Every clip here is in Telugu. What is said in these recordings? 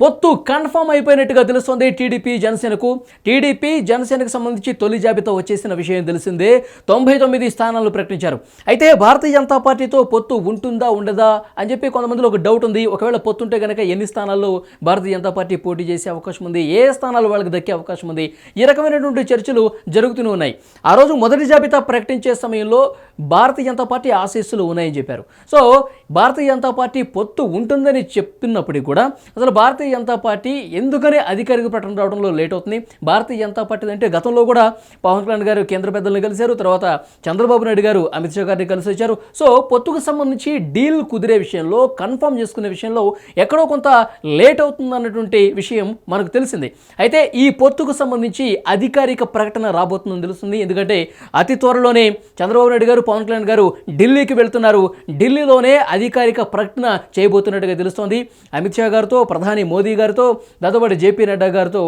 పొత్తు కన్ఫర్మ్ అయిపోయినట్టుగా తెలుస్తోంది టీడీపీ జనసేనకు. టీడీపీ జనసేనకు సంబంధించి తొలి జాబితా వచ్చేసిన విషయం తెలిసిందే. తొంభై తొమ్మిది స్థానాలు ప్రకటించారు. అయితే భారతీయ జనతా పార్టీతో పొత్తు ఉంటుందా ఉండదా అని చెప్పి కొంతమందిలో ఒక డౌట్ ఉంది. ఒకవేళ పొత్తు ఉంటే కనుక ఎన్ని స్థానాల్లో భారతీయ జనతా పార్టీ పోటీ చేసే అవకాశం ఉంది? ఏ స్థానాలు వాళ్ళకి దక్కే అవకాశం ఉంది? ఈ రకమైనటువంటి చర్చలు జరుగుతూనే ఉన్నాయి. ఆ రోజు మొదటి జాబితా ప్రకటించే సమయంలో భారతీయ జనతా పార్టీ ఆశీస్సులు ఉన్నాయని చెప్పారు. సో భారతీయ జనతా పార్టీ పొత్తు ఉంటుందని చెప్పినప్పటికీ కూడా అసలు భారతీయ జనతా పార్టీ ఎందుకని అధికారిక ప్రకటన రావడంలో లేట్ అవుతుంది. భారతీయ జనతా పార్టీ అంటే గతంలో కూడా పవన్ కళ్యాణ్ గారు కేంద్ర పెద్దలను కలిశారు తర్వాత చంద్రబాబు నాయుడు గారు అమిత్ షా గారిని కలిసి వచ్చారు. సో పొత్తుకు సంబంధించి డీల్ కుదిరే విషయంలో కన్ఫర్మ్ చేసుకునే విషయంలో ఎక్కడో కొంత లేట్ అవుతుంది అన్నటువంటి విషయం మనకు తెలిసింది. అయితే ఈ పొత్తుకు సంబంధించి అధికారిక ప్రకటన రాబోతుందని తెలుస్తుంది. ఎందుకంటే అతి త్వరలోనే చంద్రబాబు నాయుడు గారు పవన్ కళ్యాణ్ గారు ఢిల్లీకి వెళ్తున్నారు. ఢిల్లీలోనే అధికారిక ప్రకటన చేయబోతున్నట్టుగా తెలుస్తోంది. అమిత్ షా గారితో ప్రధాని మోదీ గారితో దాదాపు జేపీ నడ్డా గారితో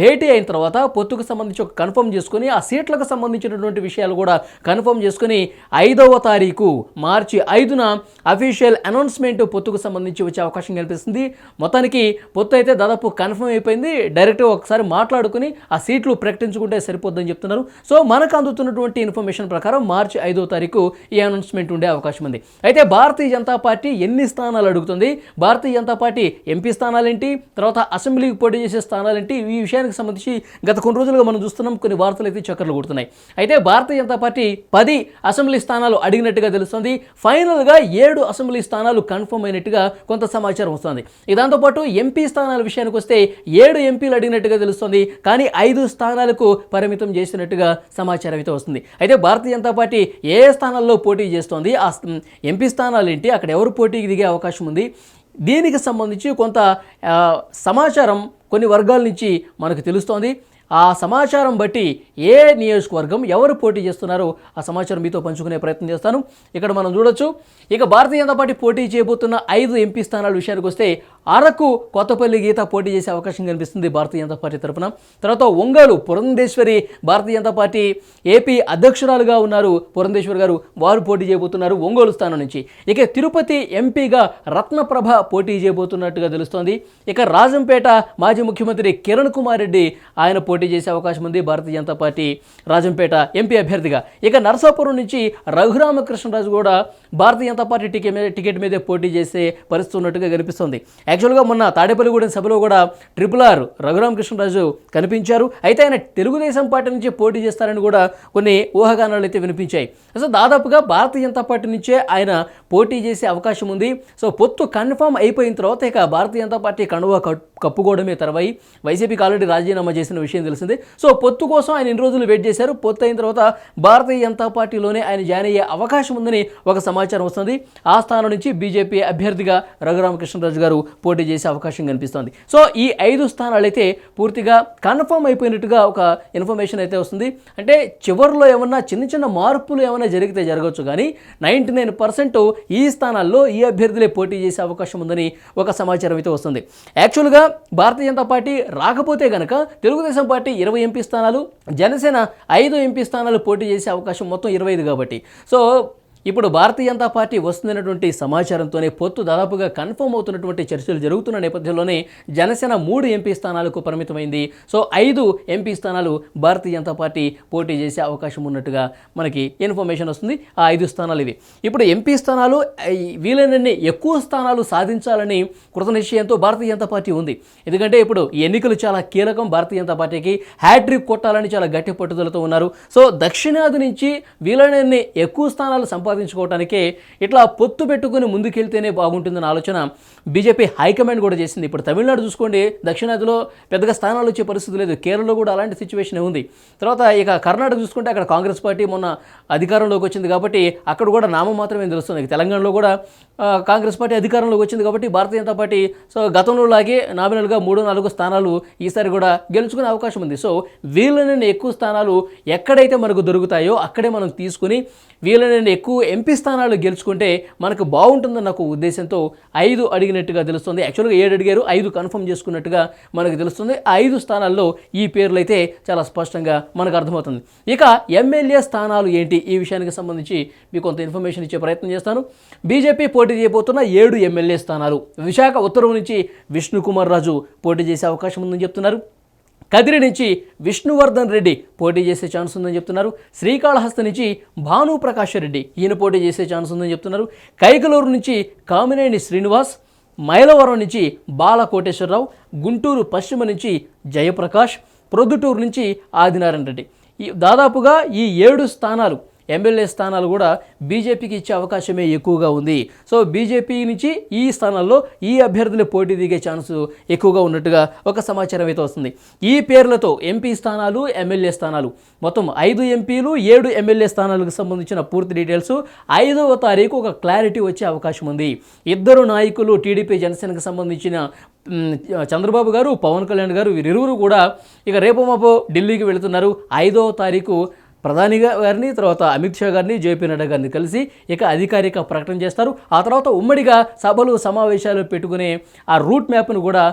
భేటీ అయిన తర్వాత పొత్తుకు సంబంధించి ఒక కన్ఫర్మ్ చేసుకుని ఆ సీట్లకు సంబంధించినటువంటి విషయాలు కూడా కన్ఫర్మ్ చేసుకుని ఐదవ తారీఖు మార్చి ఐదున అఫీషియల్ అనౌన్స్మెంట్ పొత్తుకు సంబంధించి వచ్చే అవకాశం కనిపిస్తుంది మొత్తానికి పొత్తు అయితే దాదాపు కన్ఫర్మ్ అయిపోయింది. డైరెక్ట్గా ఒకసారి మాట్లాడుకుని ఆ సీట్లు ప్రకటించుకుంటే సరిపోద్దని చెప్తున్నారు. సో మనకు అందుతున్నటువంటి ఇన్ఫర్మేషన్ ప్రకారం మార్చి ఐదో తారీఖు ఈ అనౌన్స్మెంట్ ఉండే అవకాశం ఉంది. అయితే భారతీయ జనతా పార్టీ ఎన్ని స్థానాలు అడుగుతుంది? భారతీయ జనతా పార్టీ ఎంపీ స్థానాలేంటి? తర్వాత అసెంబ్లీకి పోటీ చేసే స్థానాలు ఏంటి ఈ విషయానికి సంబంధించి గత కొన్ని రోజులుగా మనం చూస్తున్నాం. కొన్ని వార్తలు అయితే చక్కర్లు కొడుతున్నాయి. అయితే భారతీయ జనతా పార్టీ పది అసెంబ్లీ స్థానాలు అడిగినట్టుగా తెలుస్తుంది. ఫైనల్గా ఏడు అసెంబ్లీ స్థానాలు కన్ఫర్మ్ అయినట్టుగా కొంత సమాచారం వస్తుంది. దాంతోపాటు ఎంపీ స్థానాల విషయానికి వస్తే ఏడు ఎంపీలు అడిగినట్టుగా తెలుస్తుంది. కానీ ఐదు స్థానాలకు పరిమితం చేసినట్టుగా సమాచారం అయితే వస్తుంది. అయితే భారతీయ జనతా పార్టీ ఏ స్థానాల్లో పోటీ చేస్తోంది? ఆ ఎంపీ స్థానాలు ఏంటి? అక్కడ ఎవరు పోటీకి దిగే అవకాశం ఉంది? దీనికి సంబంధించి కొంత సమాచారం కొన్ని వర్గాల నుంచి మనకు తెలుస్తోంది. ఆ సమాచారం బట్టి ఏ నియోజకవర్గం ఎవరు పోటీ చేస్తున్నారో ఆ సమాచారం మీతో పంచుకునే ప్రయత్నం చేస్తాను. ఇక్కడ మనం చూడొచ్చు. ఇక భారతీయ జనతా పార్టీ పోటీ చేయబోతున్న ఐదు ఎంపీ స్థానాల విషయానికి వస్తే అరకు కొత్తపల్లి గీత పోటీ చేసే అవకాశం కనిపిస్తుంది భారతీయ జనతా పార్టీ తరఫున తర్వాత ఒంగోలు పురంధేశ్వరి భారతీయ జనతా పార్టీ ఏపీ అధ్యక్షురాలుగా ఉన్నారు పురంధేశ్వరి గారు. వారు పోటీ చేయబోతున్నారు ఒంగోలు స్థానం నుంచి. ఇక తిరుపతి ఎంపీగా రత్నప్రభ పోటీ చేయబోతున్నట్టుగా తెలుస్తోంది. ఇక రాజంపేట మాజీ ముఖ్యమంత్రి కిరణ్ కుమార్ రెడ్డి ఆయన పోటీ చేసే అవకాశం ఉంది భారతీయ జనతా పార్టీ రాజంపేట ఎంపీ అభ్యర్థిగా. ఇక నరసాపురం నుంచి రఘురామకృష్ణరాజు కూడా భారతీయ జనతా పార్టీ టికెట్ మీద టికెట్ మీదే పోటీ చేసే పరిస్థితి ఉన్నట్టుగా కనిపిస్తుంది. యాక్చువల్గా మొన్న తాడేపల్లిగూడెం సభలో కూడా ట్రిపుల్ ఆర్ రఘురామకృష్ణరాజు కనిపించారు. అయితే ఆయన తెలుగుదేశం పార్టీ నుంచి పోటీ చేస్తారని కూడా కొన్ని ఊహాగానాలు అయితే వినిపించాయి. సో దాదాపుగా భారతీయ జనతా పార్టీ నుంచే ఆయన పోటీ చేసే అవకాశం ఉంది. సో పొత్తు కన్ఫామ్ అయిపోయిన తర్వాత ఇక భారతీయ జనతా పార్టీ కండువా కప్పుకోవడమే తర్వాయి వైసీపీకి ఆల్రెడీ రాజీనామా చేసిన విషయం తెలిసిందే. సో పొత్తు కోసం ఆయన ఎన్ని రోజులు వెయిట్ చేశారు? పొత్తు అయిన తర్వాత భారతీయ జనతా పార్టీలోనే ఆయన జాయిన్ అయ్యే అవకాశం ఉందని ఒక సమాచారం వస్తుంది. ఆ స్థానం నుంచి బీజేపీ అభ్యర్థిగా రఘురామకృష్ణరాజు గారు పోటీ చేసే అవకాశం కనిపిస్తోంది. సో ఈ ఐదు స్థానాలు అయితే పూర్తిగా కన్ఫర్మ్ అయిపోయినట్టుగా ఒక ఇన్ఫర్మేషన్ అయితే వస్తుంది. అంటే చివరిలో ఏమన్నా చిన్న చిన్న మార్పులు ఏమైనా జరిగితే జరగవచ్చు కానీ నైంటీ నైన్ పర్సెంట్ ఈ స్థానాల్లో ఈ అభ్యర్థులే పోటీ చేసే అవకాశం ఉందని ఒక సమాచారం అయితే వస్తుంది. యాక్చువల్గా భారతీయ జనతా పార్టీ రాకపోతే కనుక తెలుగుదేశం పార్టీ ఇరవై ఎంపీ స్థానాలు జనసేన ఐదు ఎంపీ స్థానాలు పోటీ చేసే అవకాశం మొత్తం ఇరవై ఐదు కాబట్టి. సో ఇప్పుడు భారతీయ జనతా పార్టీ వస్తున్నటువంటి సమాచారంతోనే పొత్తు దాదాపుగా కన్ఫర్మ్ అవుతున్నటువంటి చర్చలు జరుగుతున్న నేపథ్యంలోనే జనసేన మూడు ఎంపీ స్థానాలకు పరిమితమైంది. సో ఐదు ఎంపీ స్థానాలు భారతీయ జనతా పార్టీ పోటీ చేసే అవకాశం ఉన్నట్టుగా మనకి ఇన్ఫర్మేషన్ వస్తుంది. ఆ ఐదు స్థానాలు ఇవి. ఇప్పుడు ఎంపీ స్థానాలు వీలైనన్ని ఎక్కువ స్థానాలు సాధించాలని కృత నిశ్చయంతో భారతీయ జనతా పార్టీ ఉంది. ఎందుకంటే ఇప్పుడు ఎన్నికలు చాలా కీలకం. భారతీయ జనతా పార్టీకి హ్యాట్రిక్ కొట్టాలని చాలా గట్టి పట్టుదలతో ఉన్నారు. సో దక్షిణాది నుంచి వీలైనన్ని ఎక్కువ స్థానాలు సంపాదించుకోవడానికే ఇట్లా పొత్తు పెట్టుకుని ముందుకెళ్తేనే బాగుంటుందన్న ఆలోచన బీజేపీ హైకమాండ్ కూడా చేసింది. ఇప్పుడు తమిళనాడు చూసుకోండి దక్షిణాదిలో పెద్దగా స్థానాలు వచ్చే పరిస్థితి లేదు. కేరళలో కూడా అలాంటి సిచ్యువేషన్ ఉంది. తర్వాత ఇక కర్ణాటక చూసుకుంటే అక్కడ కాంగ్రెస్ పార్టీ మొన్న అధికారంలోకి వచ్చింది కాబట్టి అక్కడ కూడా నామం మాత్రమే తెలుస్తుంది. తెలంగాణలో కూడా కాంగ్రెస్ పార్టీ అధికారంలోకి వచ్చింది కాబట్టి భారతీయ జనతా పార్టీ సో గతంలో లాగే నామినల్గా మూడు నాలుగు స్థానాలు ఈసారి కూడా గెలుచుకునే అవకాశం ఉంది. సో వీళ్ళని ఎక్కువ స్థానాలు ఎక్కడైతే మనకు దొరుకుతాయో అక్కడే మనం తీసుకుని వీళ్ళని ఎక్కువ ఎంపీ స్థానాలు గెలుచుకుంటే మనకు బాగుంటుందన్న ఒక ఉద్దేశంతో ఐదు అడిగినట్టుగా తెలుస్తుంది. యాక్చువల్గా ఏడు అడిగారు ఐదు కన్ఫర్మ్ చేసుకున్నట్టుగా మనకు తెలుస్తుంది. ఐదు స్థానాల్లో ఈ పేర్లు అయితే చాలా స్పష్టంగా మనకు అర్థమవుతుంది. ఇక ఎమ్మెల్యే స్థానాలు ఏంటి? ఈ విషయానికి సంబంధించి మీకు కొంత ఇన్ఫర్మేషన్ ఇచ్చే ప్రయత్నం చేస్తాను. బీజేపీ పోటీ చేయబోతున్న ఏడు ఎమ్మెల్యే స్థానాలు. విశాఖ ఉత్తరం నుంచి విష్ణుకుమార్ రాజు పోటీ చేసే అవకాశం ఉందని చెప్తున్నారు. కదిరి నుంచి విష్ణువర్ధన్ రెడ్డి పోటీ చేసే ఛాన్స్ ఉందని చెప్తున్నారు. శ్రీకాళహస్తి నుంచి భానుప్రకాష్ రెడ్డి ఈయన పోటీ చేసే ఛాన్స్ ఉందని చెప్తున్నారు. కైకలూరు నుంచి కామినేని శ్రీనివాస్ మైలవరం నుంచి బాల కోటేశ్వరరావు గుంటూరు పశ్చిమ నుంచి జయప్రకాష్ ప్రొద్దుటూరు నుంచి ఆదినారాయణ రెడ్డి. ఈ దాదాపుగా ఈ ఏడు స్థానాలు ఎమ్మెల్యే స్థానాలు కూడా బీజేపీకి ఇచ్చే అవకాశమే ఎక్కువగా ఉంది. సో బీజేపీ నుంచి ఈ స్థానాల్లో ఈ అభ్యర్థులు పోటీ దిగే ఛాన్స్ ఎక్కువగా ఉన్నట్టుగా ఒక సమాచారం అయితే వస్తుంది. ఈ పేర్లతో ఎంపీ స్థానాలు ఎమ్మెల్యే స్థానాలు. మొత్తం ఐదు ఎంపీలు ఏడు ఎమ్మెల్యే స్థానాలకు సంబంధించిన పూర్తి డీటెయిల్స్ ఐదవ తారీఖు ఒక క్లారిటీ వచ్చే అవకాశం ఉంది. ఇద్దరు నాయకులు టీడీపీ జనసేనకు సంబంధించిన చంద్రబాబు గారు పవన్ కళ్యాణ్ గారు వీరిరువురు కూడా ఇక రేపు మాపో ఢిల్లీకి వెళుతున్నారు. ఐదవ తారీఖు ప్రధాని గారిని తర్వాత అమిత్ షా గారిని జేపీ నడ్డా గారిని కలిసి ఇక అధికారిక ప్రకటన చేస్తారు. ఆ తర్వాత ఉమ్మడిగా సభలు సమావేశాలు పెట్టుకునే ఆ రూట్ మ్యాప్ను కూడా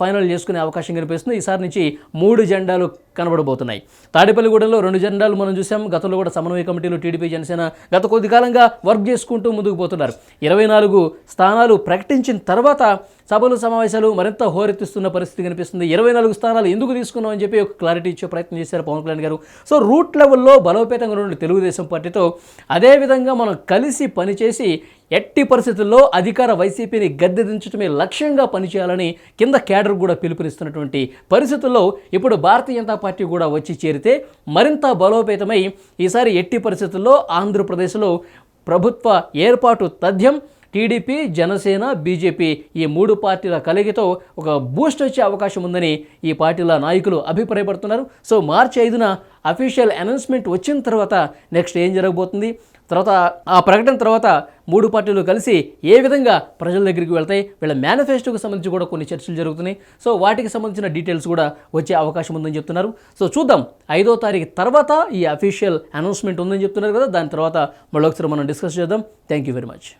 ఫైనల్ చేసుకునే అవకాశం కనిపిస్తుంది. ఈసారి నుంచి మూడు జెండాలు కనబడబోతున్నాయి. తాడేపల్లిగూడెంలో రెండు జెండాలు మనం చూసాం. గతంలో కూడా సమన్వయ కమిటీలో టీడీపీ జనసేన గత కొద్ది కాలంగా వర్క్ చేసుకుంటూ ముందుకు పోతున్నారు. ఇరవై నాలుగు స్థానాలు ప్రకటించిన తర్వాత సభలు సమావేశాలు మరింత హోరెత్తిస్తున్న పరిస్థితి కనిపిస్తుంది. ఇరవై నాలుగు స్థానాలు ఎందుకు తీసుకున్నాం అని చెప్పి ఒక క్లారిటీ ఇచ్చే ప్రయత్నం చేశారు పవన్ కళ్యాణ్ గారు. సో రూట్ లెవెల్లో బలోపేతంగా ఉన్న తెలుగుదేశం పార్టీతో అదేవిధంగా మనం కలిసి పనిచేసి ఎట్టి పరిస్థితుల్లో అధికార వైసీపీని గద్దె దించడమే లక్ష్యంగా పనిచేయాలని కింద కేడర్ కూడా పిలుపునిస్తున్నటువంటి పరిస్థితుల్లో ఇప్పుడు భారతీయ జనతా పార్టీ కూడా వచ్చి చేరితే మరింత బలోపేతమై ఈసారి ఎట్టి పరిస్థితుల్లో ఆంధ్రప్రదేశ్లో ప్రభుత్వ ఏర్పాటు తథ్యం టీడీపీ జనసేన బీజేపీ ఈ మూడు పార్టీల కలిగితో ఒక బూస్ట్ వచ్చే అవకాశం ఉందని ఈ పార్టీల నాయకులు అభిప్రాయపడుతున్నారు. సో మార్చి ఐదున అఫీషియల్ అనౌన్స్మెంట్ వచ్చిన తర్వాత నెక్స్ట్ ఏం జరగబోతుంది? తర్వాత ఆ ప్రకటన తర్వాత మూడు పార్టీలు కలిసి ఏ విధంగా ప్రజల దగ్గరికి వెళ్తాయి వీళ్ళ మేనిఫెస్టోకి సంబంధించి కూడా కొన్ని చర్చలు జరుగుతున్నాయి. సో వాటికి సంబంధించిన డీటెయిల్స్ కూడా వచ్చే అవకాశం ఉందని చెప్తున్నారు. సో చూద్దాం. ఐదో తారీఖు తర్వాత ఈ అఫీషియల్ అనౌన్స్మెంట్ ఉందని చెప్తున్నారు కదా దాని తర్వాత మళ్ళొకసారి మనం డిస్కస్ చేద్దాం. Thank you very much.